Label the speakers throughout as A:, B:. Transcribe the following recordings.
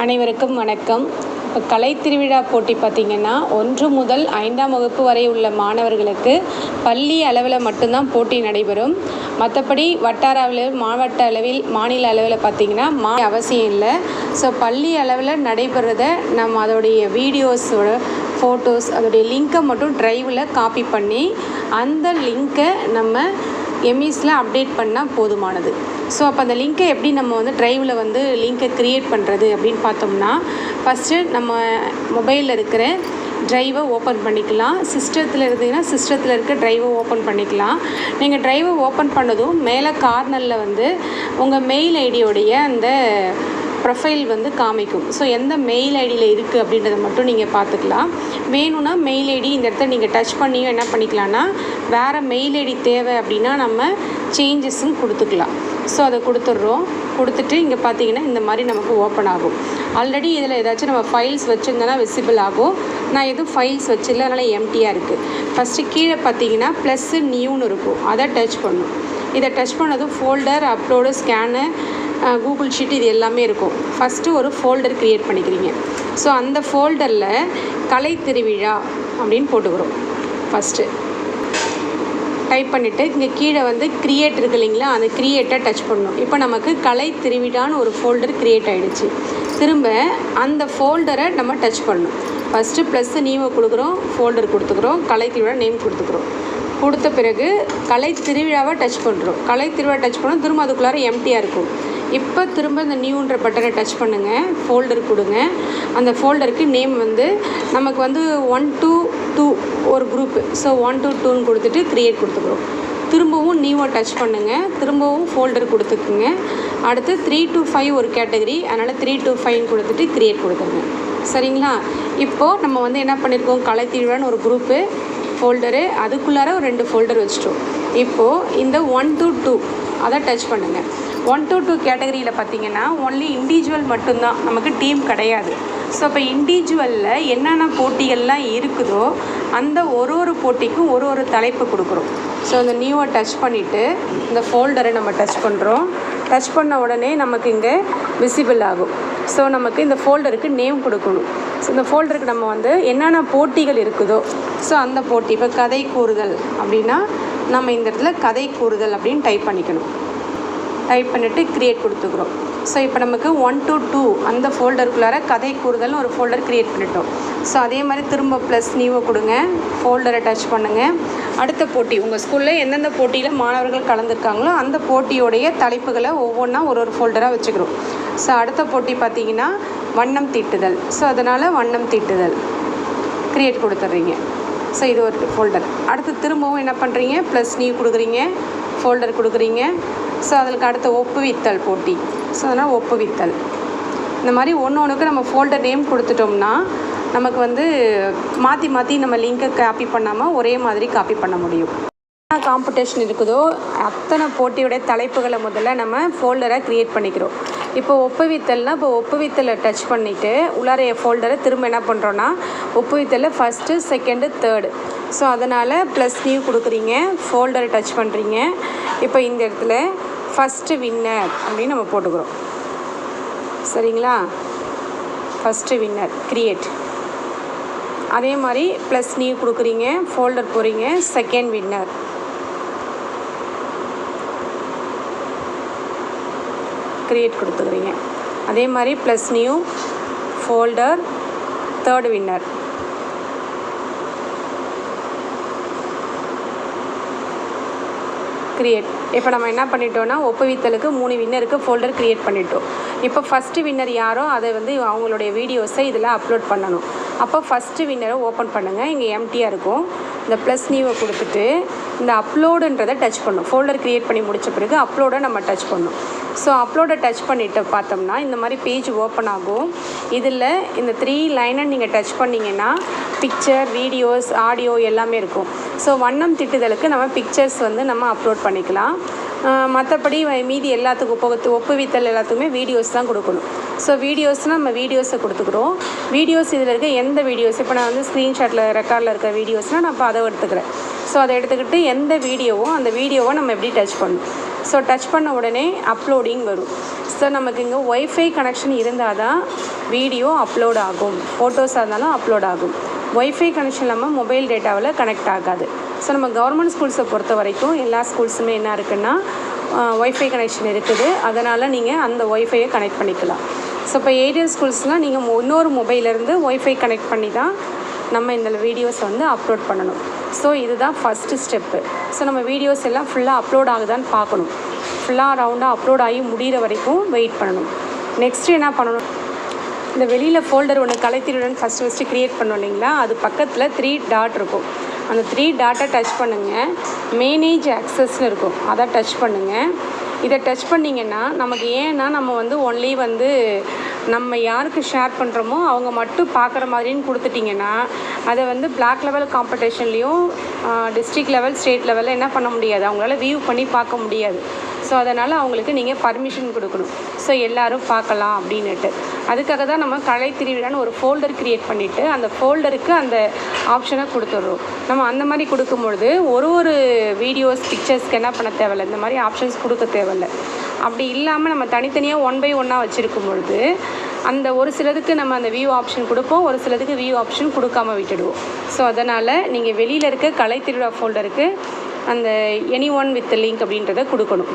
A: அனைவருக்கும் வணக்கம். இப்போ கலை திருவிழா போட்டி பார்த்திங்கன்னா ஒன்று முதல் ஐந்தாம் வகுப்பு வரை உள்ள மாணவர்களுக்கு பள்ளி அளவில் மட்டும்தான் போட்டி நடைபெறும். மற்றபடி வட்டார அளவில் மாவட்ட அளவில் மாநில அளவில் பார்த்திங்கன்னா மா அவசியம் இல்லை. ஸோ பள்ளி அளவில் நடைபெறத நம்ம அதோடைய வீடியோஸோட ஃபோட்டோஸ் அதோடைய லிங்க்கை மட்டும் ட்ரைவில் காப்பி பண்ணி அந்த லிங்க்கை நம்ம எம்இஸில் அப்டேட் பண்ணால் போதுமானது. ஸோ அப்போ அந்த லிங்க்கை எப்படி நம்ம வந்து ட்ரைவில் வந்து லிங்க்கை க்ரியேட் பண்ணுறது அப்படின்னு பார்த்தோம்னா ஃபஸ்ட்டு நம்ம மொபைலில் இருக்கிற ட்ரைவை ஓப்பன் பண்ணிக்கலாம். சிஸ்டத்தில் இருந்தீங்கன்னா சிஸ்டத்தில் இருக்க ட்ரைவை ஓப்பன் பண்ணிக்கலாம். நீங்கள் ட்ரைவை ஓப்பன் பண்ணதும் மேலே கார்னரில் வந்து உங்கள் மெயில் ஐடியோடைய அந்த ப்ரொஃபைல் வந்து காமிக்கும். ஸோ எந்த மெயில் ஐடியில் இருக்குது அப்படின்றத மட்டும் நீங்கள் பார்த்துக்கலாம். வேணும்னா மெயில் ஐடி இந்த இடத்த நீங்கள் டச் பண்ணியும் என்ன பண்ணிக்கலாம்னா வேறு மெயில் ஐடி தேவை அப்படின்னா நம்ம சேஞ்சஸும் கொடுத்துக்கலாம். ஸோ அதை கொடுத்துட்றோம். கொடுத்துட்டு இங்கே பார்த்தீங்கன்னா இந்த மாதிரி நமக்கு ஓப்பன் ஆகும். ஆல்ரெடி இதில் ஏதாச்சும் நம்ம ஃபைல்ஸ் வச்சுருந்தோன்னா விசிபிள் ஆகும். நான் எதுவும் ஃபைல்ஸ் வச்சிடல அதனால் எம்டியாக இருக்குது ஃபஸ்ட்டு கீழே பார்த்தீங்கன்னா ப்ளஸ்ஸு நியூன்னு இருக்கும். அதை டச் பண்ணும். இதை டச் பண்ணதும் folder upload scan Google sheet இது எல்லாமே இருக்கும். ஃபஸ்ட்டு ஒரு ஃபோல்டர் க்ரியேட் பண்ணிக்கிறீங்க. ஸோ அந்த ஃபோல்டரில் கலை திருவிழா அப்படின்னு போட்டுக்கிறோம். ஃபஸ்ட்டு டைப் பண்ணிவிட்டு இங்கே கீழே வந்து க்ரியேட் இருக்கு இல்லைங்களா? அந்த க்ரியேட்டை டச் பண்ணணும். இப்போ நமக்கு கலை திருவிழான்னு ஒரு ஃபோல்டர் க்ரியேட் ஆகிடுச்சு திரும்ப அந்த ஃபோல்டரை நம்ம டச் பண்ணணும். ஃபஸ்ட்டு ப்ளஸ்ஸு நீவை கொடுக்குறோம் ஃபோல்டர் கொடுத்துக்குறோம் கலை திருவிழா நேம் கொடுத்துக்குறோம். கொடுத்த பிறகு கலை திருவிழாவை டச் பண்ணுறோம் கலை திருவிழா டச் பண்ணோம் திரும்ப அதுக்குள்ளார எம்டியாக இருக்கும். இப்போ திரும்ப இந்த நியூன்ற பட்டனை டச் பண்ணுங்கள் ஃபோல்டர் கொடுங்க. அந்த ஃபோல்டருக்கு நேம் வந்து நமக்கு வந்து ஒன் டூ டூ ஒரு குரூப்பு ஸோ ஒன் டூ டூன்னு கொடுத்துட்டு க்ரியேட் கொடுத்துக்குறோம். திரும்பவும் நியூவை டச் பண்ணுங்கள் திரும்பவும் ஃபோல்டர் கொடுத்துக்குங்க. அடுத்து த்ரீ டு ஃபைவ் ஒரு கேட்டகரி அதனால் த்ரீ டு ஃபைவ்னு கொடுத்துட்டு க்ரியேட் கொடுத்துருங்க. சரிங்களா? இப்போது நம்ம வந்து என்ன பண்ணியிருக்கோம் கலை ஒரு குரூப்பு ஃபோல்டரு அதுக்குள்ளார ஒரு ரெண்டு ஃபோல்டர் வச்சுட்டோம். இப்போது இந்த ஒன் டூ டூ அதை டச் பண்ணுங்கள் ஒன் டூ டூ கேட்டகரியில் பார்த்தீங்கன்னா ஒன்லி இண்டிவிஜுவல் மட்டும்தான். நமக்கு டீம் கிடையாது. ஸோ இப்போ இண்டிவிஜுவலில் என்னென்ன போட்டிகள்லாம் இருக்குதோ அந்த ஒரு ஒரு போட்டிக்கும் ஒரு ஒரு தலைப்பு கொடுக்குறோம். ஸோ அந்த நியூவை டச் பண்ணிவிட்டு இந்த ஃபோல்டரை நம்ம டச் பண்ணுறோம் டச் பண்ண உடனே நமக்கு இங்கே விசிபிள் ஆகும். ஸோ நமக்கு இந்த ஃபோல்டருக்கு நேம் கொடுக்கணும். ஸோ இந்த ஃபோல்டருக்கு நம்ம வந்து என்னென்ன போட்டிகள் இருக்குதோ ஸோ அந்த போட்டி இப்போ கதை கூறுதல் அப்படின்னா நம்ம இந்த இடத்துல கதை கூறுதல் அப்படின்னு டைப் பண்ணிக்கணும். டைப் பண்ணிவிட்டு க்ரியேட் கொடுத்துக்குறோம். ஸோ இப்போ நமக்கு ஒன் டு டூ அந்த ஃபோல்டருக்குள்ளார கதை கூறுதல்னு ஒரு ஃபோல்டர் க்ரியேட் பண்ணிட்டோம். ஸோ அதே மாதிரி திரும்ப ப்ளஸ் நியூவை கொடுங்க. ஃபோல்டரை டச் பண்ணுங்கள் அடுத்த போட்டி உங்கள் ஸ்கூலில் எந்தெந்த போட்டியில் மாணவர்கள் கலந்துருக்காங்களோ அந்த போட்டியோடைய தலைப்புகளை ஒவ்வொன்றா ஒரு ஒரு ஃபோல்டராக வச்சுக்கிறோம். ஸோ அடுத்த போட்டி பார்த்தீங்கன்னா வண்ணம் தீட்டுதல். ஸோ அதனால் வண்ணம் தீட்டுதல். க்ரியேட் கொடுத்துட்றீங்க ஸோ இது ஒரு ஃபோல்டர் அடுத்து திரும்பவும் என்ன பண்ணுறீங்க ப்ளஸ் நியூ கொடுக்குறீங்க. ஃபோல்டர் கொடுக்குறீங்க. ஸோ அதற்கு அடுத்த ஒப்புவித்தல் போட்டி. ஸோ அதனால் ஒப்புவித்தல். இந்த மாதிரி ஒன்று ஒன்றுக்கு நம்ம ஃபோல்டர் நேம் கொடுத்துட்டோம்னா நமக்கு வந்து மாற்றி மாற்றி நம்ம லிங்கை காப்பி பண்ணாமல் ஒரே மாதிரி காப்பி பண்ண முடியும். என்ன காம்படிஷன் இருக்குதோ அத்தனை போட்டியோடைய தலைப்புகளை முதல்ல நம்ம ஃபோல்டரை க்ரியேட் பண்ணிக்கிறோம். இப்போ ஒப்புவித்தல்னால் இப்போ ஒப்புவித்தலை டச் பண்ணிவிட்டு உள்ளார ஃபோல்டரை திரும்ப என்ன பண்ணுறோன்னா ஒப்புவித்தலில் ஃபஸ்ட்டு செகண்டு தேர்டு ஸோ அதனால் ப்ளஸ் நியூ கொடுக்குறீங்க ஃபோல்டரை டச் பண்ணுறீங்க இப்போ இந்த இடத்துல ஃபஸ்ட்டு வின்னர் அப்படின்னு நம்ம போட்டுக்கிறோம். சரிங்களா? ஃபஸ்ட்டு வின்னர் கிரியேட் அதே மாதிரி ப்ளஸ் நியூ கொடுக்குறீங்க ஃபோல்டர் போகிறீங்க செகண்ட் வின்னர் க்ரியேட் கொடுத்துக்கிறீங்க. அதே மாதிரி plus new folder third winner create இப்போ நம்ம என்ன பண்ணிட்டோம்னா ஒப்புவித்தலுக்கு மூணு வின்னருக்கு ஃபோல்டர் க்ரியேட் பண்ணிட்டோம். இப்போ ஃபஸ்ட்டு வின்னர் யாரோ அதை வந்து அவங்களுடைய வீடியோஸை இதில் அப்லோட் பண்ணணும். அப்போ ஃபஸ்ட்டு வின்னரை ஓப்பன் பண்ணுங்கள் இங்கே எம்டியாக இருக்கும். இந்த ப்ளஸ் நியூவை கொடுத்துட்டு இந்த அப்லோடுன்றதை டச் பண்ணும். ஃபோல்டர் க்ரியேட் பண்ணி முடித்த பிறகு அப்லோடை நம்ம டச் பண்ணணும் ஸோ அப்லோடை டச் பண்ணிவிட்டு பார்த்தோம்னா இந்த மாதிரி பேஜ் ஓப்பன் ஆகும். இதில் இந்த த்ரீ லைனை நீங்கள் டச் பண்ணிங்கன்னா பிக்சர் வீடியோஸ் ஆடியோ எல்லாமே இருக்கும். ஸோ வண்ணம் திட்டுதலுக்கு நம்ம பிக்சர்ஸ் வந்து நம்ம அப்லோட் பண்ணிக்கலாம். மற்றபடி மீதி எல்லாத்துக்கும் ஒப்பு ஒப்புவித்தல் எல்லாத்துக்குமே வீடியோஸ் தான் கொடுக்கணும். ஸோ வீடியோஸ்னால் நம்ம வீடியோஸை கொடுத்துக்குறோம். வீடியோஸ் இதில் இருக்க எந்த வீடியோஸ் இப்போ நான் வந்து ஸ்க்ரீன்ஷாட்டில் ரெக்கார்டில் இருக்க வீடியோஸ்னால் நான் இப்போ அதை எடுத்துக்கிறேன். ஸோ அதை எடுத்துக்கிட்டு எந்த வீடியோவோ அந்த வீடியோவை நம்ம எப்படி டச் பண்ணணும்? ஸோ டச் பண்ண உடனே அப்லோடிங் வரும். ஸோ நமக்கு இங்கே ஒய்ஃபை கனெக்ஷன் இருந்தால் தான் வீடியோ அப்லோட் ஆகும் ஃபோட்டோஸாக இருந்தாலும் அப்லோட் ஆகும். ஒய்ஃபை கனெக்ஷன் இல்லாமல் மொபைல் டேட்டாவில் கனெக்ட் ஆகாது. ஸோ நம்ம கவர்மெண்ட் ஸ்கூல்ஸை பொறுத்த வரைக்கும் எல்லா ஸ்கூல்ஸுமே என்ன இருக்குன்னா ஒய்ஃபை கனெக்ஷன் இருக்குது. அதனால் நீங்கள் அந்த ஒய்ஃபையை கனெக்ட் பண்ணிக்கலாம். ஸோ இப்போ ஏரியல் ஸ்கூல்ஸ்லாம் நீங்கள் இன்னொரு மொபைலேருந்து ஒய்ஃபை கனெக்ட் பண்ணி தான் நம்ம இந்த வீடியோஸ் வந்து அப்லோட் பண்ணணும். ஸோ இதுதான் ஃபஸ்ட்டு ஸ்டெப்பு ஸோ நம்ம வீடியோஸ் எல்லாம் ஃபுல்லாக அப்லோட் ஆகுதான்னு பார்க்கணும். ஃபுல்லாக ரவுண்டாக அப்லோட் ஆகி முடிகிற வரைக்கும் வெயிட் பண்ணணும். நெக்ஸ்ட்டு என்ன பண்ணணும்? இந்த வெளியில் ஃபோல்டர் ஒன்று கலைத்திருடன் ஃபஸ்ட்டு ஃபஸ்ட்டு க்ரியேட் பண்ணோம் இல்லைங்களா? அது பக்கத்தில் த்ரீ டாட் இருக்கும். அந்த த்ரீ டாட்டை டச் பண்ணுங்கள் மேனேஜ் ஆக்சஸ்னு இருக்கும். அதை டச் பண்ணுங்கள் இதை டச் பண்ணிங்கன்னா நமக்கு ஏன்னா நம்ம வந்து ஒன்லி வந்து நம்ம யாருக்கு ஷேர் பண்ணுறோமோ அவங்க மட்டும் பார்க்குற மாதிரின்னு கொடுத்துட்டிங்கன்னா அதை வந்து பிளாக் லெவல் காம்படிஷன்லேயும் டிஸ்ட்ரிக்ட் லெவல் ஸ்டேட் லெவலில் என்ன பண்ண முடியாது? அவங்களால வியூ பண்ணி பார்க்க முடியாது. ஸோ அதனால் அவங்களுக்கு நீங்கள் பர்மிஷன் கொடுக்கணும். ஸோ எல்லோரும் பார்க்கலாம் அப்படின்னுட்டு. அதுக்காக தான் நம்ம கலை திருவிழான்னு ஒரு ஃபோல்டர் க்ரியேட் பண்ணிவிட்டு அந்த ஃபோல்டருக்கு அந்த ஆப்ஷனை கொடுத்துட்றோம். நம்ம அந்த மாதிரி கொடுக்கும்பொழுது ஒரு ஒரு வீடியோஸ் பிக்சர்ஸ்க்கு என்ன பண்ண தேவையில்ல? இந்த மாதிரி ஆப்ஷன்ஸ் கொடுக்க தேவையில்ல. அப்படி இல்லாமல் நம்ம தனித்தனியாக ஒன் பை ஒன்னாக வச்சுருக்கும் பொழுது அந்த ஒரு சிலதுக்கு நம்ம அந்த வியூ ஆப்ஷன் கொடுப்போம் ஒரு சிலதுக்கு வியூ ஆப்ஷன் கொடுக்காம விட்டுடுவோம். ஸோ அதனால் நீங்கள் வெளியில் இருக்க கலை திருவிழா ஃபோல்டருக்கு அந்த எனி ஒன் வித் லிங்க் அப்படின்றத கொடுக்கணும்.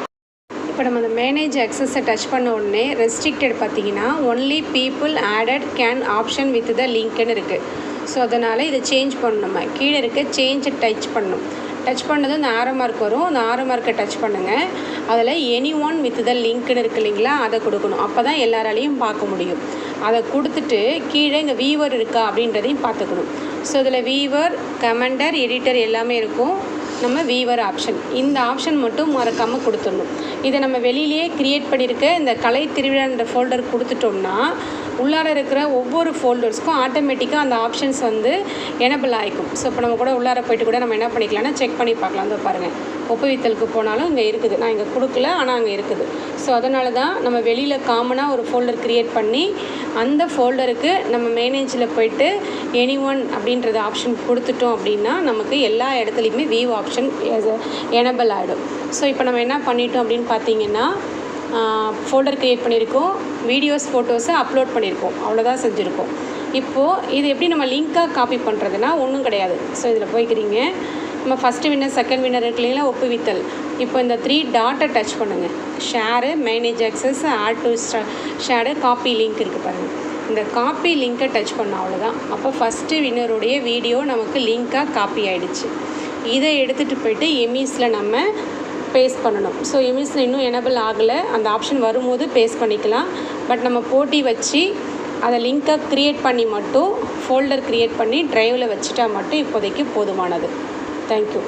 A: இப்போ நம்ம அந்த மேனேஜ் அக்சஸை டச் பண்ண உடனே ரெஸ்ட்ரிக்டட் பார்த்தீங்கன்னா only people added can option with the லிங்க்னு இருக்குது ஸோ அதனால் இதை சேஞ்ச் பண்ணணும். நம்ம கீழே இருக்க சேஞ்ச் டச் பண்ணணும். டச் பண்ணதும் இந்த ஆரோ மார்க் வரும். அந்த ஆரோ மார்க்கை டச் பண்ணுங்கள் அதில் எனி ஒன் வித் த லிங்க்னு இருக்கு இல்லைங்களா அதை கொடுக்கணும். அப்போ தான் எல்லாராலையும் பார்க்க முடியும். அதை கொடுத்துட்டு கீழே இங்கே வீவர் இருக்கா அப்படின்றதையும் பார்த்துக்கணும். ஸோ இதில் வீவர் கமெண்டர் எடிட்டர் எல்லாமே இருக்கும். நம்ம வீவர் ஆப்ஷன். இந்த ஆப்ஷன் மட்டும் மறக்காமல் கொடுத்துடணும். இதை நம்ம வெளியிலேயே க்ரியேட் பண்ணியிருக்க இந்த கலை திருவிழான்ற ஃபோல்டர் கொடுத்துட்டோம்னா உள்ளார இருக்கிற ஒவ்வொரு ஃபோல்டர்ஸ்க்கும் ஆட்டோமேட்டிக்காக அந்த ஆப்ஷன்ஸ் வந்து எனபிள் ஆகிக்கும் ஸோ இப்போ நம்ம கூட உள்ளார போயிட்டு கூட நம்ம என்ன பண்ணிக்கலாம்னா செக் பண்ணி பார்க்கலாம். வந்து பாருங்கள் ஒப்புவித்தலுக்கு போனாலும் இங்கே இருக்குது. நான் இங்கே கொடுக்கல ஆனால் அங்கே இருக்குது. ஸோ அதனால தான் நம்ம வெளியில் காமனாக ஒரு ஃபோல்டர் க்ரியேட் பண்ணி அந்த ஃபோல்டருக்கு நம்ம மேனேஜில் போயிட்டு எனி ஒன் அப்படின்றது ஆப்ஷன் கொடுத்துட்டோம் அப்படின்னா நமக்கு எல்லா இடத்துலையுமே வியூ ஆப்ஷன் எனபிள் ஆகிடும் ஸோ இப்போ நம்ம என்ன பண்ணிட்டோம் அப்படின்னு பார்த்தீங்கன்னா ஃபோல்டர் க்ரியேட் பண்ணியிருக்கோம். வீடியோஸ் ஃபோட்டோஸை அப்லோட் பண்ணியிருக்கோம். அவ்வளோதான் செஞ்சுருக்கோம். இப்போது இது எப்படி நம்ம லிங்க்காக காப்பி பண்ணுறதுனா ஒன்றும் கிடையாது. ஸோ இதில் போய்க்கிறீங்க. நம்ம ஃபஸ்ட்டு வின்னர் செகண்ட் வின்னர் இருக்கு இல்லைங்களா? ஒப்புவித்தல். இப்போ இந்த த்ரீ டாட்டை டச் பண்ணுங்கள் share manage access add to share copy link இருக்குது பாருங்கள் இந்த காப்பி லிங்க்கை டச் பண்ண அவ்வளோதான் அப்போ ஃபஸ்ட்டு வின்னருடைய வீடியோ நமக்கு லிங்க்காக காப்பி ஆகிடுச்சு இதை எடுத்துகிட்டு போயிட்டு எமிஸில் நம்ம பேஸ்ட் பண்ணணும். ஸோ எமிஸில் இன்னும் எனபிள் ஆகலை. அந்த ஆப்ஷன் வரும்போது பேஸ்ட் பண்ணிக்கலாம். பட் நம்ம போட்டி வச்சு அதை லிங்க்கை க்ரியேட் பண்ணி மட்டும் ஃபோல்டர் க்ரியேட் பண்ணி ட்ரைவில் வச்சுட்டா மட்டும் இப்போதைக்கு போதுமானது. தேங்க்யூ